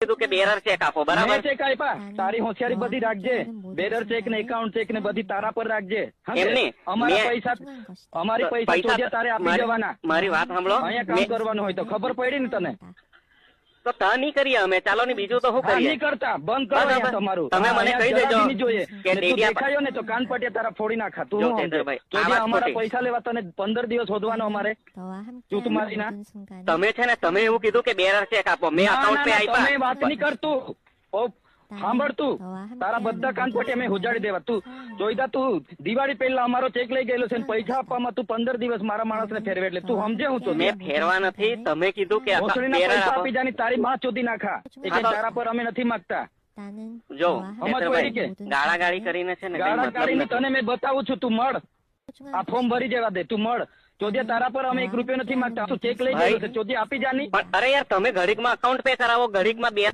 કીધું કે bearer check આપો બરાબર? ચેક આપ્યા. તારી હોશિયારી બધી રાખજે. બેરર ચેક ને એકાઉન્ટ ચેક ને બધી તારા પર રાખજે. એમની? અમારા પૈસા અમારી પૈસા તારે આપી જવાના. મારી વાત સાંભળો. અહીંયા કામ કરવાનું હોય તો ખબર પડી ને તને. તો તા નહીં કરીએ અમે. ચાલો ને બીજું તો હું કરીએ? કરતા. બંધ કરો તમારું. તમે મને કહી દેજો જોઈએ કે દેખાયો ને તો કાન પટિયા તારા ફોડી નાખા. તું અમારા પૈસા લેવા તને પંદર દિવસ શોધવાનો અમારે. ચૂત મારી ના. તમે છે ને તમે એવું કીધું કે બેરર ચેક આપો. મેં અકાઉન્ટ પે તમે વાત નહીં કરતું. ઓ સાંભળ તું. તારા બધા કાન પટ્ટી અમે ઉજાડી દેવા. તું જોઈતા તું. દિવાળી પહેલા અમારો ચેક લઈ ગયેલો છે પૈસા આપવામાં તું પંદર દિવસ મારા માણસને ફેરવે એટલે તું સમજે હું તો. મેં ફેરવા નથી. તમે કીધું કે પૈસા આપી. જાની તારી માં ચોધી નાખા. એ હા, કે તો- તારા પર અમે નથી માંગતા. જો સમજ કે? ગાળા ગાળી કરીને છે ને કઈ ગાળા મતલબ કાઢીને તને મેં બતાવું છું તું મળ. આ ફોર્મ ભરી જવા દે તું મળ. ચોદિયા તારા પર અમે એક રૂપિયો નથી માંગતા. તું ચેક લઈ જાય ચોધી આપી જાની. અરે યાર તમે ઘડીકમાં અકાઉન્ટ પે કરાવો ઘડીકમાં બે